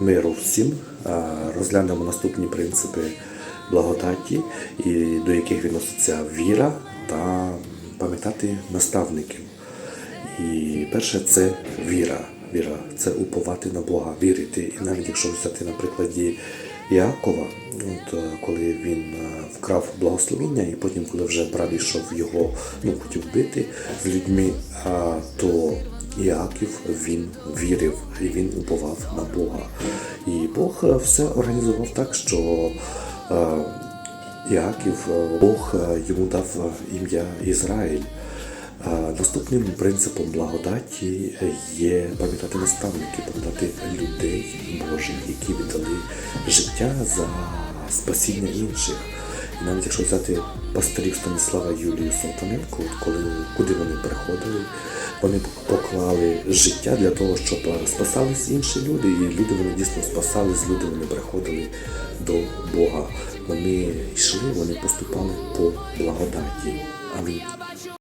миру всім. Розглянемо наступні принципи благодаті, і до яких відноситься віра та пам'ятати наставників. І перше це віра. Віра це уповати на Бога, вірити. І навіть якщо взяти на прикладі Іакова, от коли він е, вкрав благословіння, і потім, коли вже брат йшов його, ну хотів вбити з людьми, то він вірив і він уповав на Бога. І Бог е, все організував так, що е, Іаків, е, Бог йому дав ім'я Ізраїль. Наступним принципом благодаті є пам'ятати наставники, пам'ятати людей Божих, які віддали життя за спасіння інших. І навіть якщо взяти пастирів Станіслава Юлію Салтаненко, от коли куди вони приходили, вони поклали життя для того, щоб спасались інші люди, і люди вони дійсно спасались, люди вони приходили до Бога. Вони йшли, вони поступали по благодаті. Амінь.